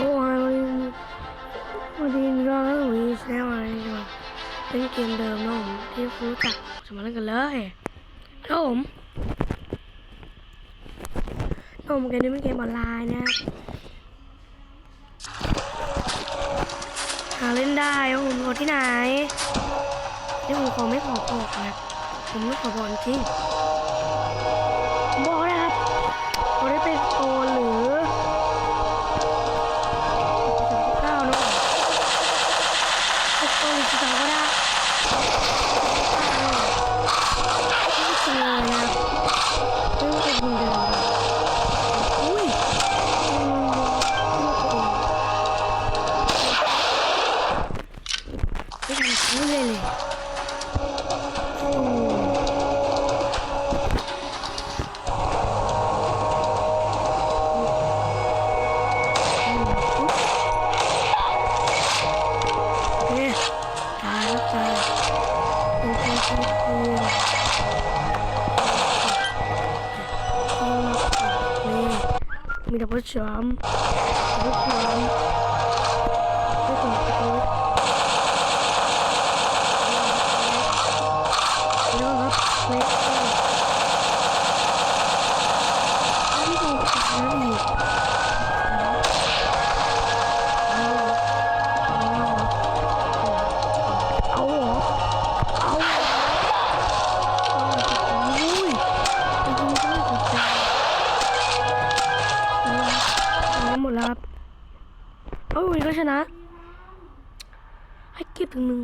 โอ้ยวันนี้วันนี้เราวีแซวอะไรกันวะเล่นเกมเดิมนะผมที่รู้จักจะมาเล่นกันเลยนะผมนะผมเกมนี้เป็นเกมออนไลน์นะหาเล่นได้นะผมโหลดที่ไหนนี่ผมขอไม่ขอบอกนะผมไม่ขอบอกจริง มีดั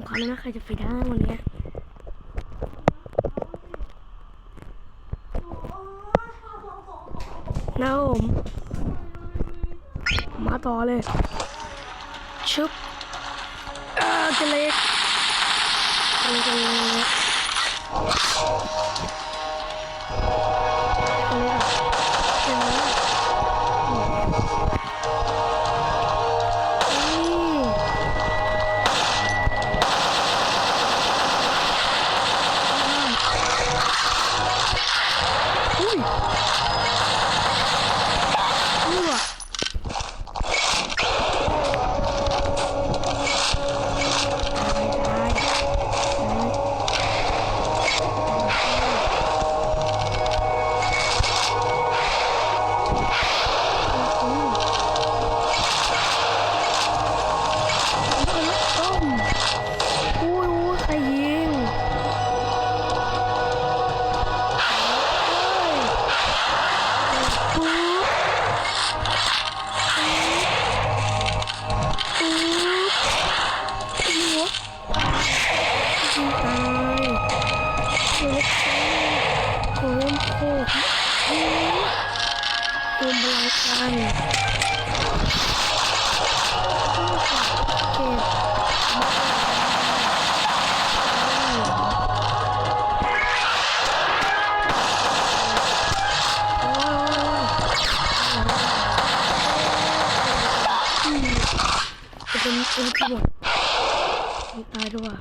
เก็บถึงหนึ่เลยนะใครจะไปได้วันนี้นะผมมาต่อเลย ชึบเออเกล็กจะเล็กจะเล็ก เจ็บจะเป็นเป็นที่หมดตายด้วย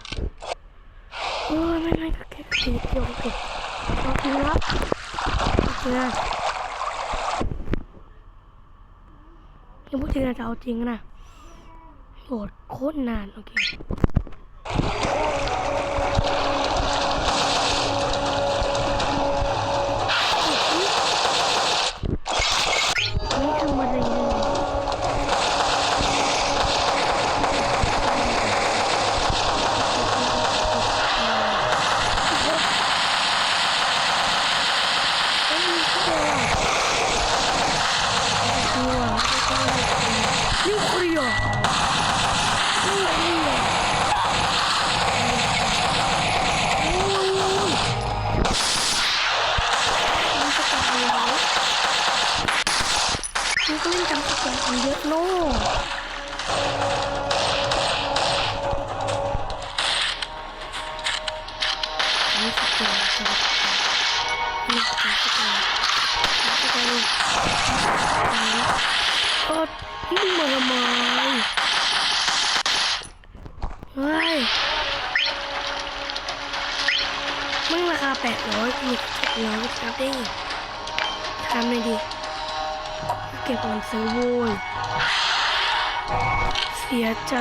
โอ้ยไม่ไม่ก็แค่ตีเดียวเก็บโอเคครับโอเค ยังพูดถึงนะจะเอาจริงนะโหดโคตรนาน โอเค นิวเคลียร์นิวเคลียร์โอ้ยมันจะตายแล้วมันก็เล่นจำสแกนกันเยอะโน่นี่สแกนสแกนนี่สแกนสแกนสแกน นี่เออนี่มึงมาทำไมเฮ้ยมึงราคาแปดร้อยมีเจ็ดร้อยครับดิทำเลยดิเก็บก่อนซื้อโว้ยเสียใจ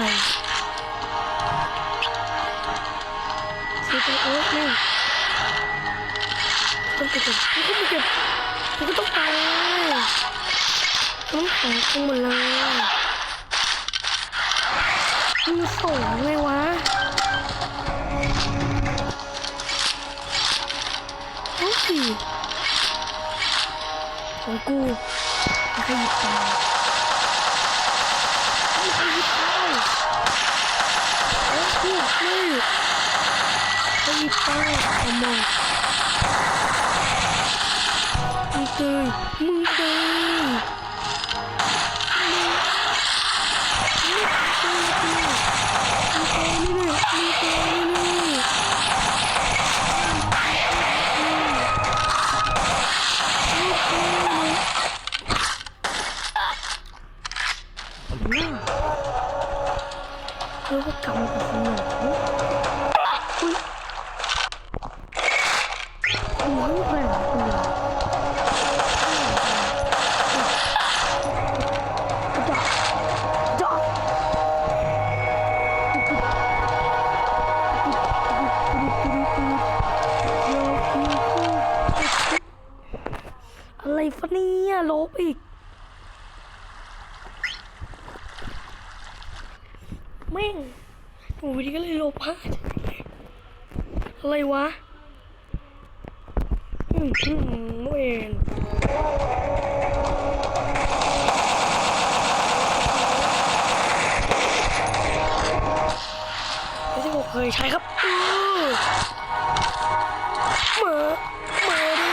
เสียใจโอ๊ยนี่ต้องเก็บมันก็ไปเก็บมันก็ต้องไป ต้องแข็งคงหมดเลยมือสองเลยวะเฮ้ยของกูมันขยิบตามันขยิบตาโอ้กูไม่ขยิบตาเอามองมึงเกยมึงเกย มึงเกยมึงเกย เนี่ยลบอีก แม่งหนูวิดีก็เลยลบพลาดอะไรวะอืมอืมเวนไม่ใช่ผมเคยใช้ครับอือมามาดิ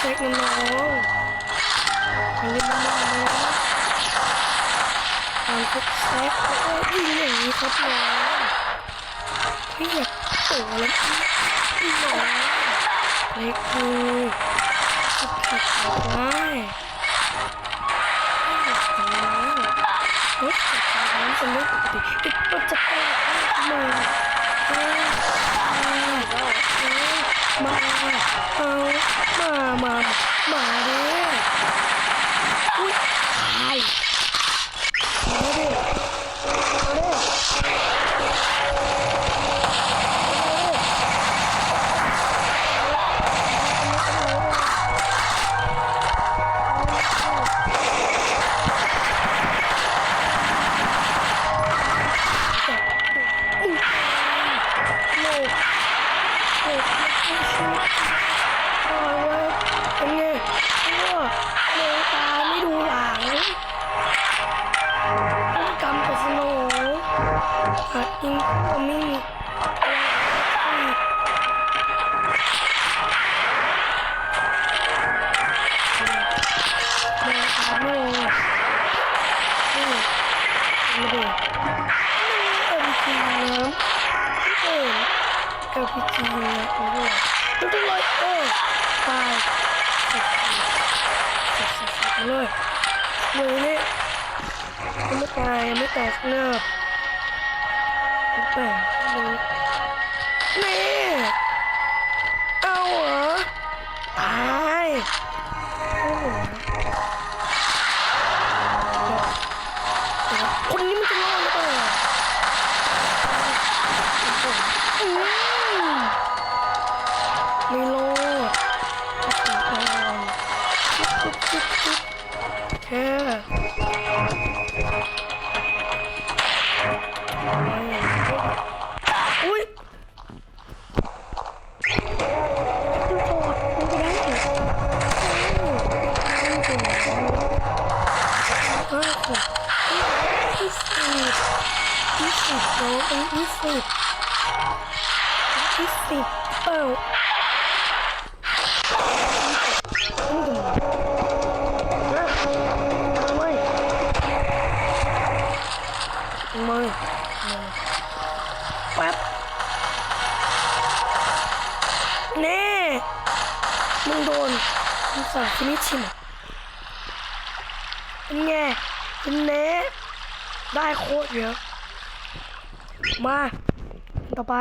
เซ็กนี่จัดการเซ็กนะน้องอย่าเล่นมันๆเลยนะการทุบแซกแล้วก็ยิงอย่างนี้ครับน้องไม่อยากโตแล้วพี่น้องเล็กคือสุดขัดขัดได้ไม่อยากทำแล้วรถจักรยานเป็นเรื่ปกติติดรถจักรยานมาเออ มาเอามามามาเด้อุ้ยตาย เว้ยเป็นไงโอ้มตาไม่ดูหลังต้องกำกับสโนว์หากยิงก็ไม่มี เอพีจีนะโอ้โหมันจะลยโอ้ตายสุดสุดสุดสุดเลยมือนี่ยังไม่ตายยังไม่แตกเนิบไม่แตกเลยนี่เอาเหรอตายโอ้โหคนนี้มันจะรอดหรือเปล่าอื มไม่รอดก็ถึงปุ๊บจุ๊บจุ๊บแค่อุ้ยคุณโกรธคุณจะได้เหรอคุณโกรธห้าขวบยี่สิบยี่สิบน้องเป็นยี่สิบยี่สิบเปล่า ส่งฟินิชชิมเป็นไงเป็นเน่ได้โคตรเยอะ มาต่อไป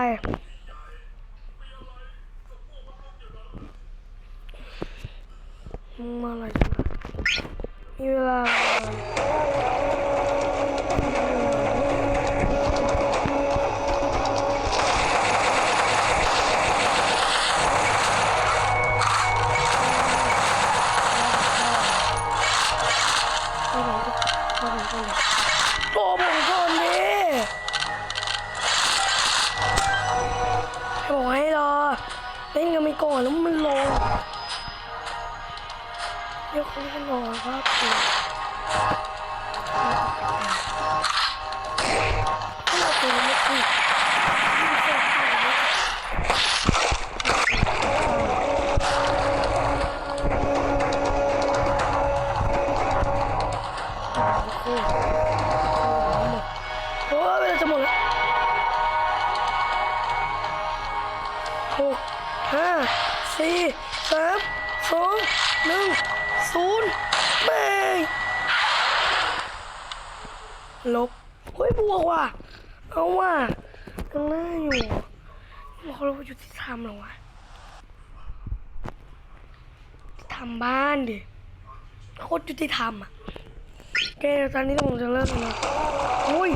มาอะไรกันมีเวลา เขาเราอยู่ที่ทำหรอวะทำบ้านดิโคตรยุติธรรมอะเกตอนนี้ผมจะเลิกแล้วนะอุ้ย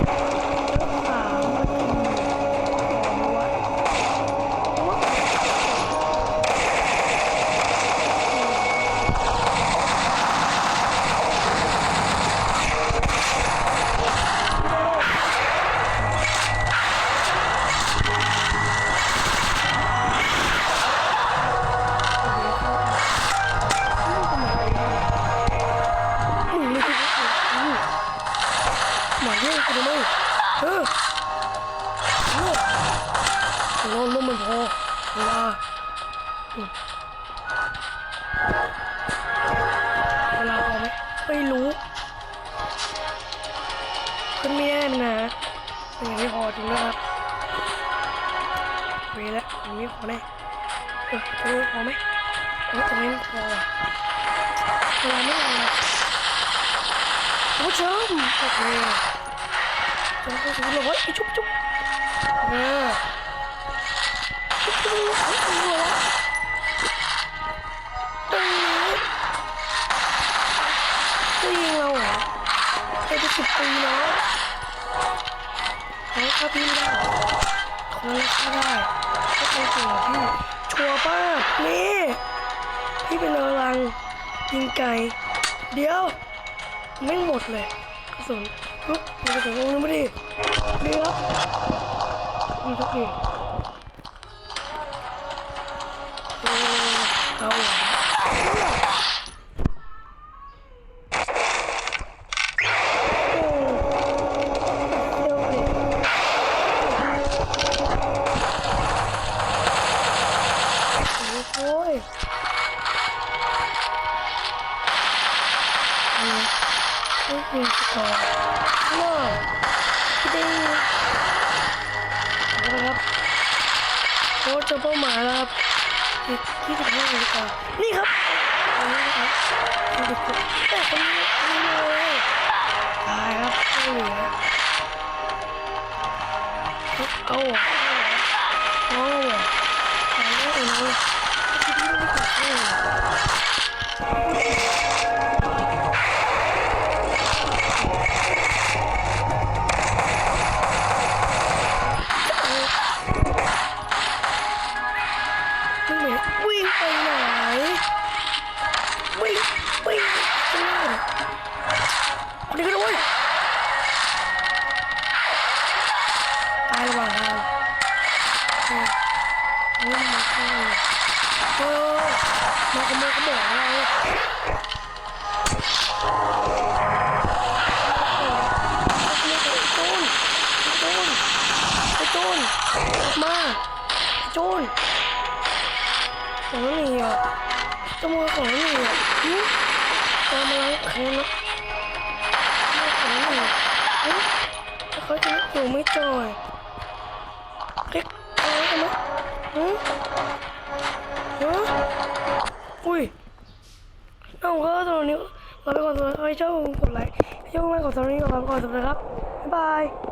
ขึ้นไม่ได้นะมันยังไม่พอจริงนะครับเวแล้วยังไม่พอแน่เออจะไม่พอไหมเออจะไม่พอเวลาไม่พอผู้ชมโอเคจนก็ถึงเลยว่าชุบชุบเออชุบชุบชุบชุบหัว ใครจะสิบปีเนาะเขาเข้าพี่ไม่ได้คนนั้นเข้าได้ก็เป็นตัวพี่ชัวร์ป้านี่พี่เป็นกำลังยิงไก่ เดี๋ยวไม่หมดเลยกระสุนปุ๊บมีกระสุนลงนึงไม่ดีดีครับมีทุกทีเออเอา มึงไหนวิ่งไปไหนวิ่งวิ่งไปไหนคนนี้ก็ด้วยตายระหว่างทางเออเออมาเข้าเออมาขโมยกระบอกเรไอ้โจนไอ้จนไอ้โจนมาไอ้โจน ของไม่อะขโมยของไม่อะหืมตามมาล้างใครนนะขโมยของไม่มีหืมแล้วเขาจะอยู่ไม่จอยเล็กอะไรกันไหมหืมฮะอุ้ยน้องก็ตอนนี้เราไปก่อนสำหรับใครชอบกดไลค์ใครชอบมากกดตอนนี้ก่อนก่อนสำหรับครับบ๊ายบาย